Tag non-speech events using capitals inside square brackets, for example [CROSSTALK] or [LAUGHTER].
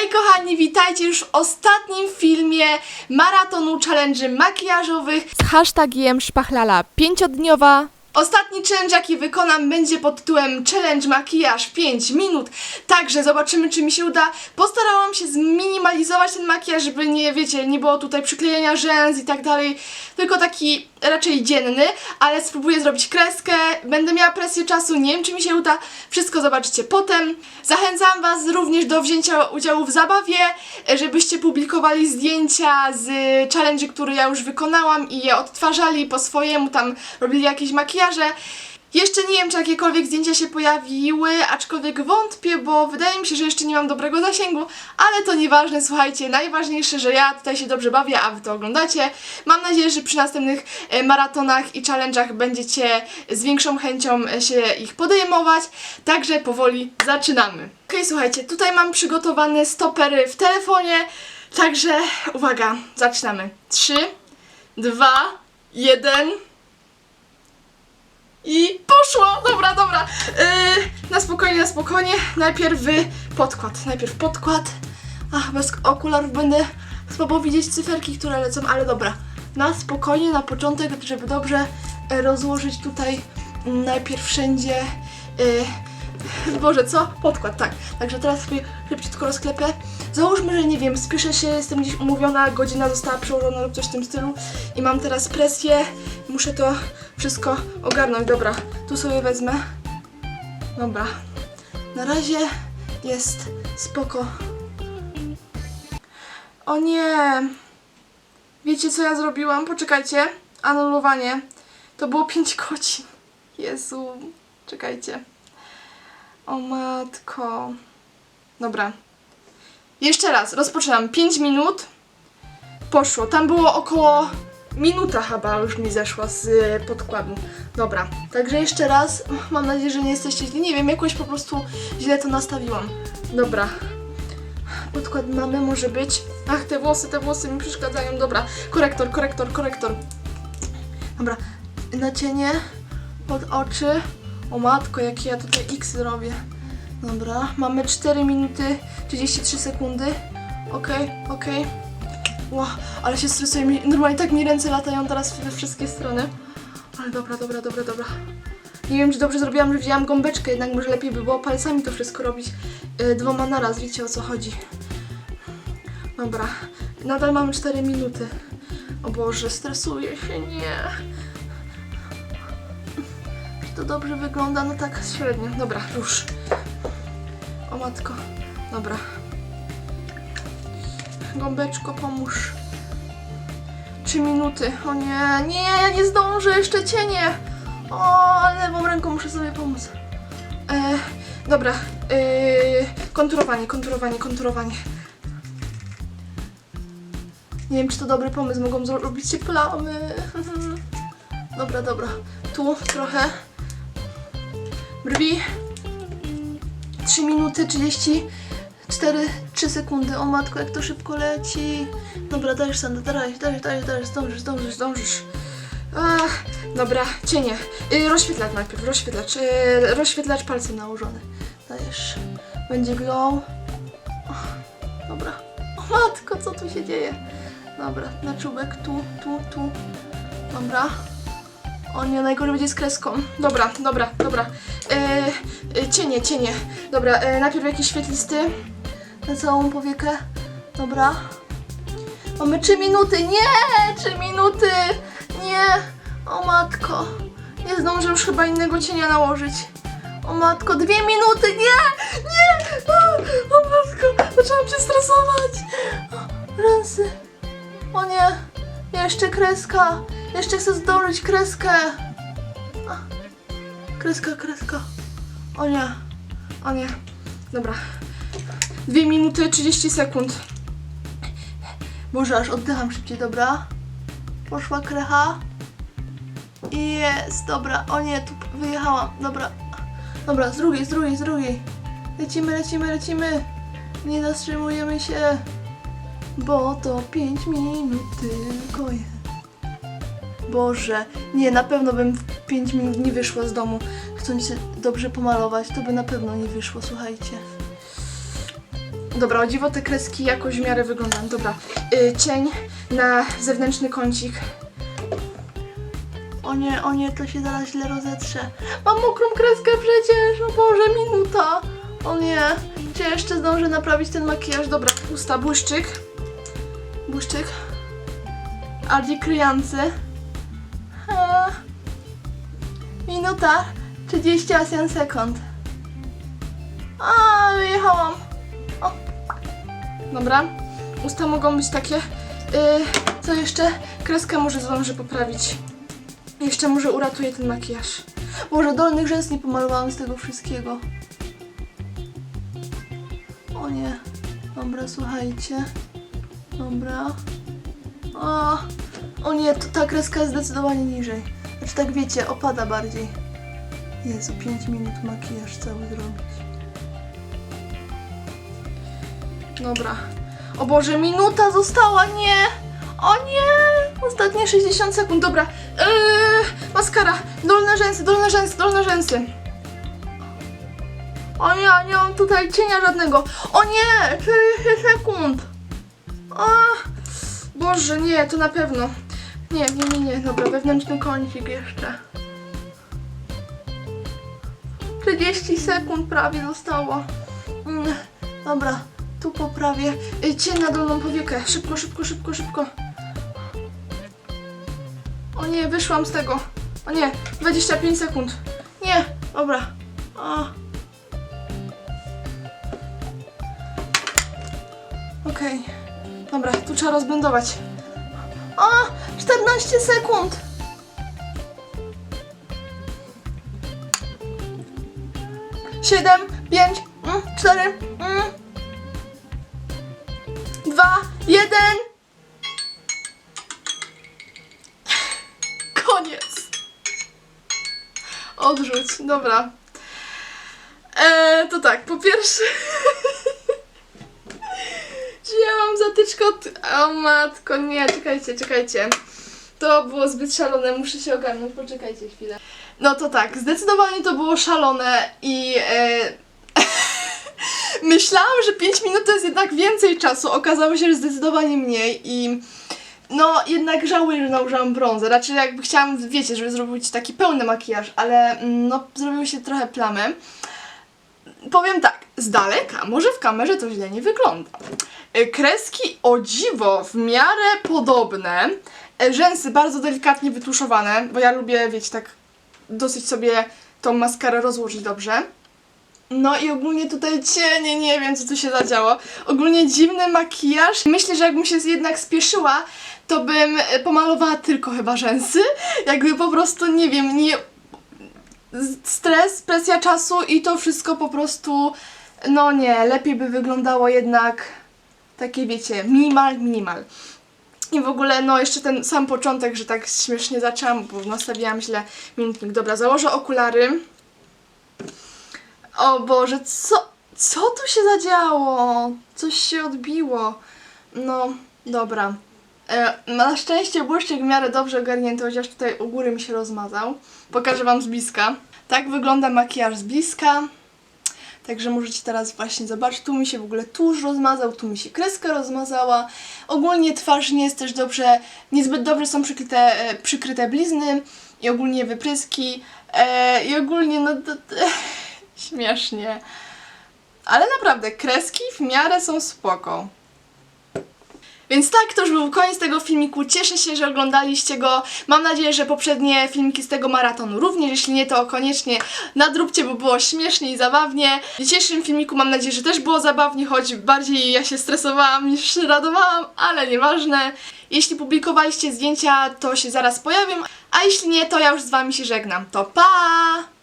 Hej kochani, witajcie już w ostatnim filmie maratonu challenge makijażowych. z hashtagiem szpachlala pięciodniowa. Ostatni challenge, jaki wykonam, będzie pod tytułem Challenge Makijaż 5 minut. Także zobaczymy, czy mi się uda. Postarałam się zminimalizować ten makijaż, żeby nie, wiecie, nie było tutaj przyklejenia rzęs i tak dalej. Tylko taki raczej dzienny, ale spróbuję zrobić kreskę. Będę miała presję czasu, nie wiem, czy mi się uda. Wszystko zobaczycie potem. Zachęcam Was również do wzięcia udziału w zabawie, żebyście publikowali zdjęcia z challenge, który ja już wykonałam i je odtwarzali po swojemu, tam robili jakieś makijaże. Jeszcze nie wiem, czy jakiekolwiek zdjęcia się pojawiły, aczkolwiek wątpię, bo wydaje mi się, że jeszcze nie mam dobrego zasięgu, ale to nieważne, słuchajcie, najważniejsze, że ja tutaj się dobrze bawię, a wy to oglądacie. Mam nadzieję, że przy następnych e, maratonach i challenge'ach będziecie z większą chęcią e, się ich podejmować, także powoli zaczynamy. Okej, słuchajcie, tutaj mam przygotowane stopery w telefonie, także uwaga, zaczynamy. 3, 2, 1... I poszło! Dobra, dobra. Yy, na spokojnie, na spokojnie. Najpierw podkład. Najpierw podkład. Ach, bez okularów będę słabo widzieć cyferki, które lecą, ale dobra. Na spokojnie, na początek, żeby dobrze e, rozłożyć tutaj mm, najpierw wszędzie. Yy, [LAUGHS] Boże, co? Podkład, tak. Także teraz sobie szybciutko rozklepę. Załóżmy, że nie wiem, spieszę się, jestem gdzieś umówiona, godzina została przełożona lub coś w tym stylu i mam teraz presję. Muszę to wszystko ogarnąć. Dobra, tu sobie wezmę. Dobra. Na razie jest spoko. O nie! Wiecie co ja zrobiłam? Poczekajcie. Anulowanie. To było 5 godzin. Jezu. Czekajcie. O matko. Dobra. Jeszcze raz. Rozpoczynam. 5 minut. Poszło. Tam było około minuta chyba już mi zeszła z y, podkładu. Dobra. Także jeszcze raz. [LAUGHS] Mam nadzieję, że nie jesteście źli. Nie wiem, jakoś po prostu źle to nastawiłam. Dobra. Podkład mamy, może być. Ach, te włosy, te włosy mi przeszkadzają. Dobra. Korektor, korektor, korektor. Dobra. Na cienie. Pod oczy. O matko, jakie ja tutaj X robię. Dobra, mamy 4 minuty 33 sekundy. Okej, okej. Ło, ale się stresuję. Mi- Normalnie tak mi ręce latają teraz we wszystkie strony. Ale dobra, dobra, dobra, dobra. Nie wiem, czy dobrze zrobiłam, że wzięłam gąbeczkę, jednak może lepiej by było palcami to wszystko robić yy, dwoma naraz. Wiecie o co chodzi. Dobra, nadal mamy 4 minuty. O Boże, stresuję się, nie. Czy to dobrze wygląda? No tak średnio. Dobra, już. O matko. Dobra. Gąbeczko, pomóż. Trzy minuty. O nie, nie, nie zdążę, jeszcze cienie. O, lewą ręką muszę sobie pomóc. E, dobra. E, konturowanie, konturowanie, konturowanie. Nie wiem, czy to dobry pomysł. Mogą zrobić się plamy. [LAUGHS] Dobra, dobra. Tu trochę. Brwi. 3 minuty 34 3 sekundy. O matko, jak to szybko leci. Dobra, dajesz Sandra, dajesz, dajesz, dajesz, dajesz, zdążysz, zdążysz, zdążysz. Ach, dobra, cienie. Y, rozświetlacz najpierw, rozświetlacz. Y, rozświetlacz palcem nałożony. Dajesz. Będzie glow. O, dobra. O matko, co tu się dzieje? Dobra, na czubek, tu, tu, tu. Dobra. O nie, najgorzej będzie z kreską. Dobra, dobra, dobra. E, cienie, cienie. Dobra, e, najpierw jakiś świetlisty na całą powiekę. Dobra. Mamy 3 minuty. Nie! 3 minuty! Nie! O matko. Nie zdążę już chyba innego cienia nałożyć. O matko, dwie minuty! Nie! Nie! O, o matko, zaczęłam się stresować. Ręce. O nie! Jeszcze kreska! Jeszcze chcę zdążyć kreskę! Kreska, kreska. O nie. O nie. Dobra. 2 minuty 30 sekund. Może aż oddycham szybciej, dobra? Poszła krecha. Jest, dobra. O nie, tu wyjechałam. Dobra. Dobra, z drugiej, z drugiej, z drugiej. Lecimy, lecimy, lecimy. Nie zatrzymujemy się. Bo to 5 minut tylko jest. Boże, nie, na pewno bym w 5 minut nie wyszła z domu. Chcąc się dobrze pomalować, to by na pewno nie wyszło, słuchajcie. Dobra, o dziwo te kreski jakoś w miarę wyglądają. Dobra, y, cień na zewnętrzny kącik. O nie, o nie, to się zaraz źle rozetrze. Mam mokrą kreskę przecież, o Boże, minuta. O nie, ja jeszcze zdążę naprawić ten makijaż? Dobra, usta, błyszczyk. Błyszczyk. Bardziej kryjący. Minuta 38 sekund. A, wyjechałam. Dobra, usta mogą być takie. Yy, co jeszcze? Kreskę może zdążę poprawić. Jeszcze może uratuję ten makijaż. Może dolnych rzęs nie pomalowałam z tego wszystkiego. O nie. Dobra, słuchajcie. Dobra. O, o nie, to ta kreska jest zdecydowanie niżej. Znaczy tak wiecie, opada bardziej. Jezu, 5 minut makijaż cały zrobić. Dobra. O Boże, minuta została, nie! O nie! Ostatnie 60 sekund, dobra. Eee, maskara, dolne rzęsy, dolne rzęsy, dolne rzęsy. O nie, nie mam tutaj cienia żadnego. O nie! 40 sekund. O, Boże, nie, to na pewno. Nie, nie, nie, nie, dobra, wewnętrzny kącik jeszcze. 30 sekund prawie zostało. Mm, dobra, poprawię. Y, Cień na dolną powiekę. Szybko, szybko, szybko, szybko. O nie, wyszłam z tego. O nie, 25 sekund. Nie, dobra. O. Okej. Dobra, tu trzeba rozblendować. O, 14 sekund. Siedem, pięć, mm, cztery, mm, dwa, jeden. Koniec. Odrzuć, dobra. Eee, to tak, po pierwsze... [LAUGHS] Czy ja mam zatyczkę od... O matko, nie, czekajcie, czekajcie. To było zbyt szalone, muszę się ogarnąć, poczekajcie chwilę. No to tak, zdecydowanie to było szalone i... E... Myślałam, że 5 minut to jest jednak więcej czasu, okazało się, że zdecydowanie mniej i... No, jednak żałuję, że nałożyłam brązę. Raczej jakby chciałam, wiecie, żeby zrobić taki pełny makijaż, ale mm, no, zrobiły się trochę plamy. Powiem tak, z daleka, może w kamerze to źle nie wygląda. E, Kreski o dziwo w miarę podobne. E, Rzęsy bardzo delikatnie wytuszowane, bo ja lubię, wiecie, tak dosyć sobie tą maskarę rozłożyć dobrze. No i ogólnie tutaj cienie, nie wiem co tu się zadziało. Ogólnie dziwny makijaż. Myślę, że jakbym się jednak spieszyła, to bym e, pomalowała tylko chyba rzęsy. Jakby po prostu, nie wiem, nie... Stres, presja czasu i to wszystko po prostu... No nie, lepiej by wyglądało jednak takie wiecie, minimal, minimal. I w ogóle, no jeszcze ten sam początek, że tak śmiesznie zaczęłam, bo nastawiłam źle minutnik. Dobra, założę okulary. O Boże, co, co tu się zadziało? Coś się odbiło. No, dobra. E, na szczęście błyszczyk w miarę dobrze ogarnięty, chociaż tutaj u góry mi się rozmazał. Pokażę Wam z bliska. Tak wygląda makijaż z bliska. Także możecie teraz właśnie zobaczyć, tu mi się w ogóle tuż rozmazał, tu mi się kreska rozmazała. Ogólnie twarz nie jest też dobrze, niezbyt dobrze są przykryte, e, przykryte blizny i ogólnie wypryski. E, I ogólnie no to, to, śmiesznie. Ale naprawdę, kreski w miarę są spoko. Więc tak, to już był koniec tego filmiku. Cieszę się, że oglądaliście go. Mam nadzieję, że poprzednie filmiki z tego maratonu również. Jeśli nie, to koniecznie nadróbcie, bo było śmiesznie i zabawnie. W dzisiejszym filmiku mam nadzieję, że też było zabawnie, choć bardziej ja się stresowałam niż radowałam, ale nieważne. Jeśli publikowaliście zdjęcia, to się zaraz pojawią, a jeśli nie, to ja już z wami się żegnam. To pa!